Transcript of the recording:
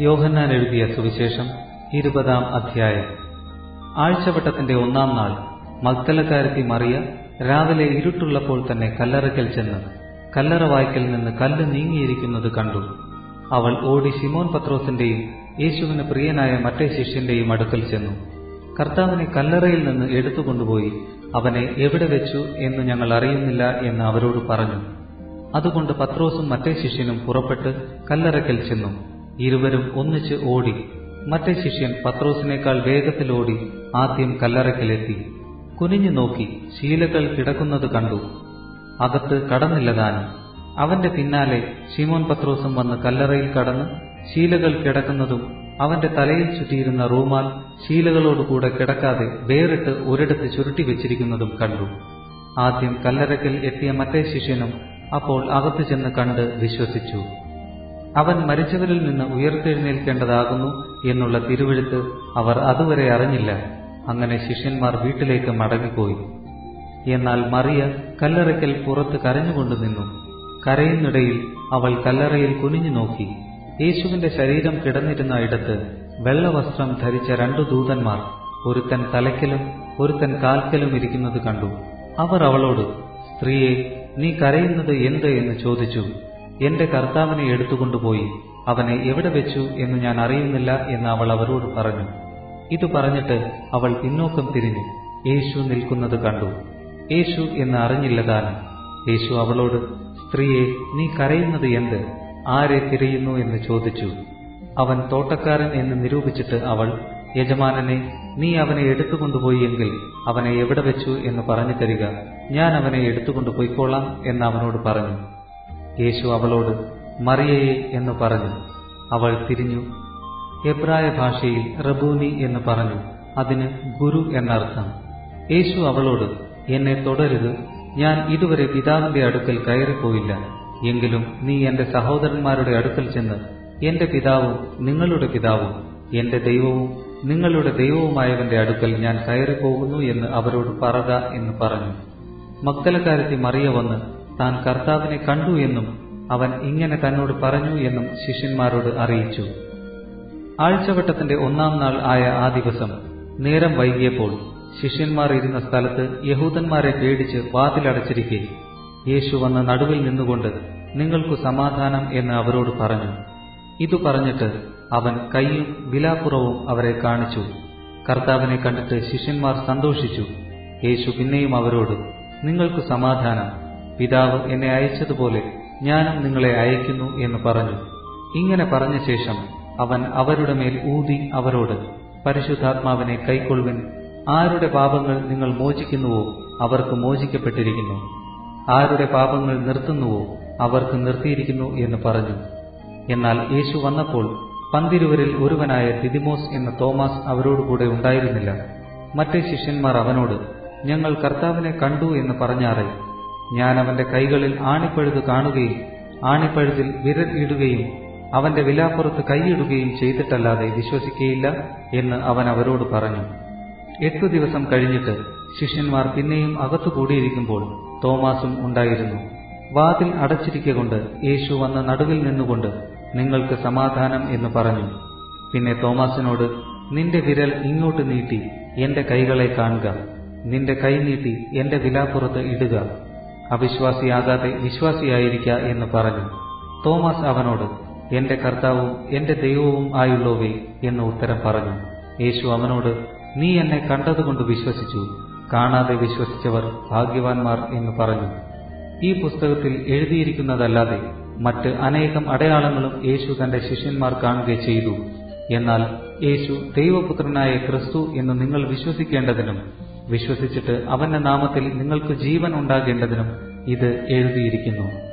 യോഹന്നാൻ എഴുതിയ സുവിശേഷം ഇരുപതാം അധ്യായം. ആഴ്ചവട്ടത്തിന്റെ ഒന്നാം നാൾ മത്തലക്കാരത്തി മറിയ രാവിലെ ഇരുട്ടുള്ളപ്പോൾ തന്നെ കല്ലറയ്ക്കൽ ചെന്ന് കല്ലറ വായ്ക്കൽ നിന്ന് കല്ല് നീങ്ങിയിരിക്കുന്നത് കണ്ടു. അവൾ ഓടി ശിമോൻ പത്രോസിന്റെയും യേശുവിന് പ്രിയനായ മറ്റേ ശിഷ്യന്റെയും അടുക്കൽ ചെന്നു. കർത്താവിനെ കല്ലറയിൽ നിന്ന് എടുത്തുകൊണ്ടുപോയി അവനെ എവിടെ വെച്ചു എന്ന് ഞങ്ങൾ അറിയുന്നില്ല എന്ന് അവരോട് പറഞ്ഞു. അതുകൊണ്ട് പത്രോസും മറ്റേ ശിഷ്യനും പുറപ്പെട്ട് കല്ലറയ്ക്കൽ ചെന്നു. ഇരുവരും ഒന്നിച്ച് ഓടി. മറ്റേ ശിഷ്യൻ പത്രോസിനേക്കാൾ വേഗത്തിൽ ഓടി ആദ്യം കല്ലറയ്ക്കലെത്തി. കുനിഞ്ഞു നോക്കി ശീലകൾ കിടക്കുന്നത് കണ്ടു. അകത്ത് കടന്നില്ല താനും. അവന്റെ പിന്നാലെ ശിമോൻ പത്രോസും വന്ന് കല്ലറയിൽ കടന്ന് ശീലകൾ കിടക്കുന്നതും അവന്റെ തലയിൽ ചുറ്റിയിരുന്ന റൂമാൽ ശീലകളോടുകൂടെ കിടക്കാതെ വേറിട്ട് ഒരിടത്ത് ചുരുട്ടി വെച്ചിരിക്കുന്നതും കണ്ടു. ആദ്യം കല്ലറയ്ക്കൽ എത്തിയ മറ്റേ ശിഷ്യനും അപ്പോൾ അകത്ത് ചെന്ന് കണ്ട് വിശ്വസിച്ചു. അവൻ മരിച്ചവരിൽ നിന്ന് ഉയർത്തെഴുന്നേൽക്കേണ്ടതാകുന്നു എന്നുള്ള തിരുവെഴുത്ത് അവർ അതുവരെ അറിഞ്ഞില്ല. അങ്ങനെ ശിഷ്യന്മാർ വീട്ടിലേക്ക് മടങ്ങിപ്പോയി. എന്നാൽ മറിയ കല്ലറയ്ക്കൽ പുറത്ത് കരഞ്ഞുകൊണ്ട് നിന്നു. കരയുന്നിടയിൽ അവൾ കല്ലറയിൽ കുനിഞ്ഞു നോക്കി. യേശുവിന്റെ ശരീരം കിടന്നിരുന്ന ഇടത്ത് വെള്ളവസ്ത്രം ധരിച്ച രണ്ടു ദൂതന്മാർ ഒരുത്തൻ തലയ്ക്കലും ഒരുത്തൻ കാൽക്കലും ഇരിക്കുന്നത് കണ്ടു. അവർ അവളോട് സ്ത്രീയെ നീ കരയുന്നത് എന്ത്? എന്ന് ചോദിച്ചു. എന്റെ കർത്താവിനെ എടുത്തുകൊണ്ടുപോയി. അവനെ എവിടെ വെച്ചു എന്ന് ഞാൻ അറിയുന്നില്ല എന്ന് അവൾ അവരോട് പറഞ്ഞു. ഇത് പറഞ്ഞിട്ട് അവൾ പിന്നോക്കം തിരിഞ്ഞു. യേശു നിൽക്കുന്നത് കണ്ടു. യേശു എന്ന് അറിഞ്ഞില്ല താനും. യേശു അവളോട് സ്ത്രീയെ നീ കരയുന്നത് എന്ത്? ആരെ തിരയുന്നു എന്ന് ചോദിച്ചു. അവൻ തോട്ടക്കാരൻ എന്ന് നിരൂപിച്ചിട്ട് അവൾ യജമാനനെ നീ അവനെ എടുത്തുകൊണ്ടുപോയി എങ്കിൽ അവനെ എവിടെ വെച്ചു എന്ന് പറഞ്ഞു തരിക. ഞാൻ അവനെ എടുത്തുകൊണ്ടുപോയിക്കോളാം എന്ന് അവനോട് പറഞ്ഞു. യേശു അവളോട് മറിയയെ എന്ന് പറഞ്ഞു. അവൾ തിരിഞ്ഞു. എബ്രായ ഭാഷയിൽ റബൂനി എന്ന് പറഞ്ഞു. അതിന് ഗുരു എന്നർത്ഥം. യേശു അവളോട് എന്നെ തുടരുത്. ഞാൻ ഇതുവരെ പിതാവിന്റെ അടുക്കൽ കയറിപ്പോയില്ല. എങ്കിലും നീ എന്റെ സഹോദരന്മാരുടെ അടുക്കൽ ചെന്ന് എന്റെ പിതാവും നിങ്ങളുടെ പിതാവും എന്റെ ദൈവവും നിങ്ങളുടെ ദൈവവുമായവന്റെ അടുക്കൽ ഞാൻ കയറിപ്പോകുന്നു എന്ന് അവരോട് പറക എന്ന് പറഞ്ഞു. മക്കലക്കാരത്തി മറിയ വന്ന് താൻ കർത്താവിനെ കണ്ടു എന്നും അവൻ ഇങ്ങനെ തന്നോട് പറഞ്ഞു എന്നും ശിഷ്യന്മാരോട് അറിയിച്ചു. ആഴ്ചവട്ടത്തിന്റെ ഒന്നാം നാൾ ആയ ആ ദിവസം നേരം വൈകിയപ്പോൾ ശിഷ്യന്മാർ ഇരുന്ന സ്ഥലത്ത് യഹൂദന്മാരെ പേടിച്ച് വാതിലടച്ചിരിക്കെ യേശു വന്ന് നടുവിൽ നിന്നുകൊണ്ട് നിങ്ങൾക്കു സമാധാനം എന്ന് അവരോട് പറഞ്ഞു. ഇതു പറഞ്ഞിട്ട് അവൻ കൈയും വിലാപ്പുറവും അവരെ കാണിച്ചു. കർത്താവിനെ കണ്ടിട്ട് ശിഷ്യന്മാർ സന്തോഷിച്ചു. യേശു പിന്നെയും അവരോട് നിങ്ങൾക്കു സമാധാനം പിതാവ് എന്നെ അയച്ചതുപോലെ ഞാനും നിങ്ങളെ അയക്കുന്നു എന്ന് പറഞ്ഞു. ഇങ്ങനെ പറഞ്ഞ ശേഷം അവൻ അവരുടെ മേൽ ഊതി അവരോട് പരിശുദ്ധാത്മാവിനെ കൈക്കൊള്ളുവിൻ. ആരുടെ പാപങ്ങൾ നിങ്ങൾ മോചിക്കുന്നുവോ അവർക്ക് മോചിക്കപ്പെട്ടിരിക്കുന്നു. ആരുടെ പാപങ്ങൾ നിർത്തുന്നുവോ അവർക്ക് നിർത്തിയിരിക്കുന്നു എന്ന് പറഞ്ഞു. എന്നാൽ യേശു വന്നപ്പോൾ പന്തിരുവരിൽ ഒരുവനായ ദിദിമോസ് എന്ന തോമസ് അവരോടുകൂടെ ഉണ്ടായിരുന്നില്ല. മറ്റേ ശിഷ്യന്മാർ അവനോട് ഞങ്ങൾ കർത്താവിനെ കണ്ടു എന്ന് പറഞ്ഞാറേ ഞാൻ അവന്റെ കൈകളിൽ ആണിപ്പഴുത് കാണുകയും ആണിപ്പഴുതിൽ വിരൽ ഇടുകയും അവന്റെ വിലാപ്പുറത്ത് കൈയിടുകയും ചെയ്തിട്ടല്ലാതെ വിശ്വസിക്കയില്ല എന്ന് അവൻ അവരോട് പറഞ്ഞു. എട്ടു ദിവസം കഴിഞ്ഞിട്ട് ശിഷ്യന്മാർ പിന്നെയും അകത്തു കൂടിയിരിക്കുമ്പോൾ തോമാസും ഉണ്ടായിരുന്നു. വാതിൽ അടച്ചിരിക്കൊണ്ട് യേശു വന്ന് നടുവിൽ നിന്നുകൊണ്ട് നിങ്ങൾക്ക് സമാധാനം എന്ന് പറഞ്ഞു. പിന്നെ തോമാസിനോട് നിന്റെ വിരൽ ഇങ്ങോട്ട് നീട്ടി എന്റെ കൈകളെ കാണുക. നിന്റെ കൈ നീട്ടി എന്റെ വിലാപ്പുറത്ത് ഇടുക. അവിശ്വാസിയാകാതെ വിശ്വാസിയായിരിക്ക എന്ന് പറഞ്ഞു. തോമസ് അവനോട് എന്റെ കർത്താവും എന്റെ ദൈവവും ആയുള്ളവേ എന്ന് ഉത്തരം പറഞ്ഞു. യേശു അവനോട് നീ എന്നെ കണ്ടതുകൊണ്ട് വിശ്വസിച്ചു. കാണാതെ വിശ്വസിച്ചവർ ഭാഗ്യവാന്മാർ എന്ന് പറഞ്ഞു. ഈ പുസ്തകത്തിൽ എഴുതിയിരിക്കുന്നതല്ലാതെ മറ്റ് അനേകം അടയാളങ്ങളും യേശു തന്റെ ശിഷ്യന്മാർ കാണുക ചെയ്തു. എന്നാൽ യേശു ദൈവപുത്രനായ ക്രിസ്തു എന്ന് നിങ്ങൾ വിശ്വസിക്കേണ്ടതിനും വിശ്വസിച്ചിട്ട് അവന്റെ നാമത്തിൽ നിങ്ങൾക്ക് ജീവൻ ഉണ്ടാകേണ്ടതിനും ഇത് എഴുതിയിരിക്കുന്നു.